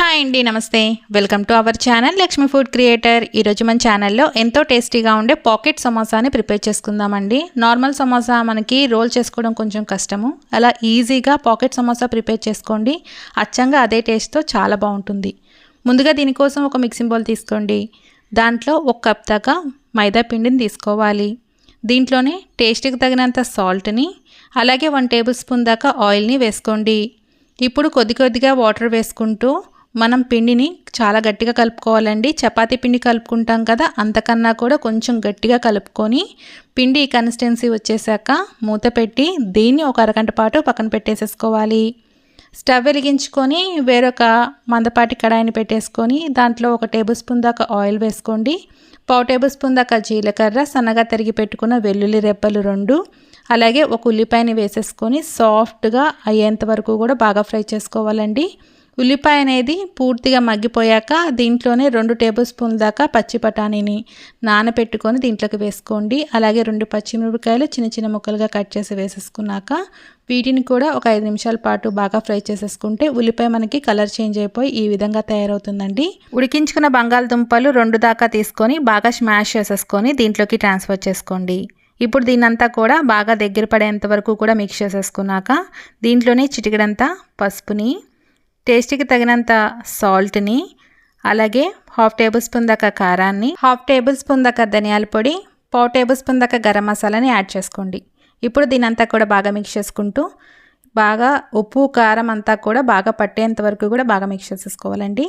Hi అండి నమస్తే. Welcome to our channel Lakshmi food creator. ఈరోజు మన ఛానల్లో ఎంతో టేస్టీగా ఉండే పాకెట్ సమోసాని ప్రిపేర్ చేసుకుందామండి. నార్మల్ సమోసా మనకి రోల్ చేసుకోవడం కొంచెం కష్టము. అలా ఈజీగా పాకెట్ సమోసా ప్రిపేర్ చేసుకోండి. అచ్చంగా అదే టేస్ట్తో చాలా బాగుంటుంది. ముందుగా దీనికోసం ఒక మిక్సింగ్ బౌల్ తీసుకోండి. దాంట్లో ఒక కప్ దాకా మైదా పిండిని తీసుకోవాలి. దీంట్లోనే టేస్ట్కి తగినంత సాల్ట్ని అలాగే వన్ టేబుల్ స్పూన్ దాకా ఆయిల్ని వేసుకోండి. ఇప్పుడు కొద్ది కొద్దిగా వాటర్ వేసుకుంటూ మనం పిండిని చాలా గట్టిగా కలుపుకోవాలండి. చపాతీ పిండి కలుపుకుంటాం కదా అంతకన్నా కూడా కొంచెం గట్టిగా కలుపుకొని పిండి కన్సిస్టెన్సీ వచ్చేసాక మూత పెట్టి దీన్ని ఒక అరగంట పాటు పక్కన పెట్టేసేసుకోవాలి. స్టవ్ వెలిగించుకొని వేరొక మందపాటి కడాయిని పెట్టేసుకొని దాంట్లో ఒక టేబుల్ స్పూన్ దాకా ఆయిల్ వేసుకోండి. పావు టేబుల్ స్పూన్ దాకా జీలకర్ర సన్నగా తరిగి పెట్టుకున్న వెల్లుల్లి రెబ్బలు రెండు అలాగే ఒక ఉల్లిపాయని వేసేసుకొని సాఫ్ట్గా అయ్యేంత వరకు కూడా బాగా ఫ్రై చేసుకోవాలండి. ఉల్లిపాయ అనేది పూర్తిగా మగ్గిపోయాక దీంట్లోనే రెండు టేబుల్ స్పూన్ల దాకా పచ్చి బఠానీని నానబెట్టుకొని దీంట్లోకి వేసుకోండి. అలాగే రెండు పచ్చిమిరపకాయలు చిన్న చిన్న ముక్కలుగా కట్ చేసి వేసేసుకున్నాక వీటిని కూడా ఒక ఐదు నిమిషాల పాటు బాగా ఫ్రై చేసేసుకుంటే ఉల్లిపాయ మనకి కలర్ చేంజ్ అయిపోయి ఈ విధంగా తయారవుతుందండి. ఉడికించుకున్న బంగాళదుంపలు రెండు దాకా తీసుకొని బాగా స్మాష్ చేసేసుకొని దీంట్లోకి ట్రాన్స్ఫర్ చేసుకోండి. ఇప్పుడు దీన్నంతా కూడా బాగా దగ్గర పడేంత వరకు కూడా మిక్స్ చేసేసుకున్నాక దీంట్లోనే చిటికడంతా పసుపుని టేస్ట్కి తగినంత సాల్ట్ని అలాగే హాఫ్ టేబుల్ స్పూన్ దాకా కారాన్ని హాఫ్ టేబుల్ స్పూన్ దాకా ధనియాల పొడి పావు టేబుల్ స్పూన్ దాకా గరం మసాలాని యాడ్ చేసుకోండి. ఇప్పుడు దీనంతా కూడా బాగా మిక్స్ చేసుకుంటూ బాగా ఉప్పు కారం అంతా కూడా బాగా పట్టేంత వరకు కూడా బాగా మిక్స్ చేసేసుకోవాలండి.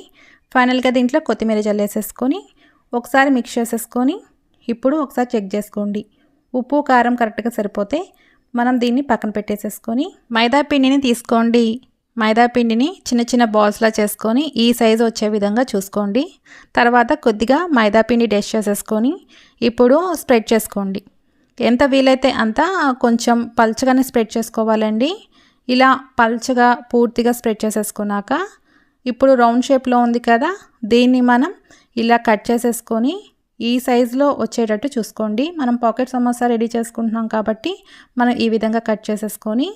ఫైనల్గా దీంట్లో కొత్తిమీర జల్లేసేసుకొని ఒకసారి మిక్స్ చేసేసుకొని ఇప్పుడు ఒకసారి చెక్ చేసుకోండి. ఉప్పు కారం కరెక్ట్గా సరిపోతే మనం దీన్ని పక్కన పెట్టేసేసుకొని మైదా పిండిని తీసుకోండి. మైదాపిండిని చిన్న చిన్న బాల్స్లా చేసుకొని ఈ సైజు వచ్చే విధంగా చూసుకోండి. తర్వాత కొద్దిగా మైదాపిండి డెష్ చేసేసుకొని ఇప్పుడు స్ప్రెడ్ చేసుకోండి. ఎంత వీలైతే అంత కొంచెం పల్చగానే స్ప్రెడ్ చేసుకోవాలండి. ఇలా పల్చగా పూర్తిగా స్ప్రెడ్ చేసేసుకున్నాక ఇప్పుడు రౌండ్ షేప్లో ఉంది కదా దీన్ని మనం ఇలా కట్ చేసేసుకొని ఈ సైజులో వచ్చేటట్టు చూసుకోండి. మనం పాకెట్ సమోసా రెడీ చేసుకుంటున్నాం కాబట్టి మనం ఈ విధంగా కట్ చేసేసుకొని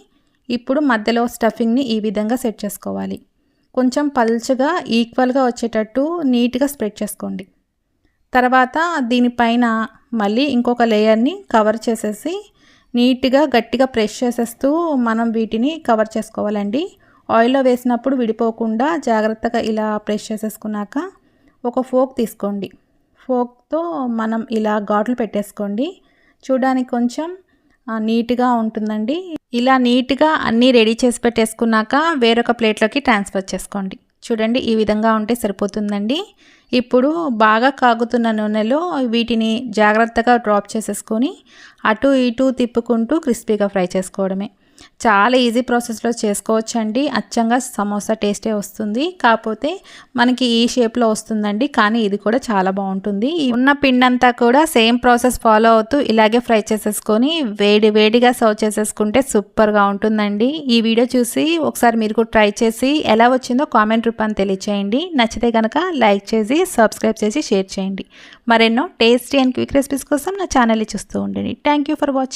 ఇప్పుడు మధ్యలో స్టఫింగ్ని ఈ విధంగా సెట్ చేసుకోవాలి. కొంచెం పల్చగా ఈక్వల్గా వచ్చేటట్టు నీట్గా స్ప్రెడ్ చేసుకోండి. తర్వాత దీనిపైన మళ్ళీ ఇంకొక లేయర్ని కవర్ చేసేసి నీట్గా గట్టిగా ప్రెస్ చేసేస్తూ మనం వీటిని కవర్ చేసుకోవాలండి. ఆయిల్లో వేసినప్పుడు విడిపోకుండా జాగ్రత్తగా ఇలా ప్రెస్ చేసేసుకున్నాక ఒక ఫోక్ తీసుకోండి. ఫోక్తో మనం ఇలా ఘాట్లు పెట్టేసుకోండి. చూడడానికి కొంచెం నీట్గా ఉంటుందండి. ఇలా నీట్గా అన్నీ రెడీ చేసి పెట్టేసుకున్నాక వేరొక ప్లేట్లోకి ట్రాన్స్ఫర్ చేసుకోండి. చూడండి ఈ విధంగా ఉంటే సరిపోతుందండి. ఇప్పుడు బాగా కాగుతున్న నూనెలో వీటిని జాగ్రత్తగా డ్రాప్ చేసేసుకొని అటు ఇటు తిప్పుకుంటూ క్రిస్పీగా ఫ్రై చేసుకోవడమే. చాలా ఈజీ ప్రాసెస్లో చేసుకోవచ్చండి. అచ్చంగా సమోసా టేస్టే వస్తుంది. కాకపోతే మనకి ఈ షేప్లో వస్తుందండి. కానీ ఇది కూడా చాలా బాగుంటుంది. ఉన్న పిండంతా అంతా కూడా సేమ్ ప్రాసెస్ ఫాలో అవుతూ ఇలాగే ఫ్రై చేసేసుకొని వేడి వేడిగా సర్వ్ చేసేసుకుంటే సూపర్గా ఉంటుందండి. ఈ వీడియో చూసి ఒకసారి మీరు కూడా ట్రై చేసి ఎలా వచ్చిందో కామెంట్ రూపాన్ని తెలియచేయండి. నచ్చితే కనుక లైక్ చేసి సబ్స్క్రైబ్ చేసి షేర్ చేయండి. మరెన్నో టేస్టీ అండ్ క్విక్ రెసిపీస్ కోసం నా ఛానల్ని చూస్తూ ఉండండి. Thank you for watching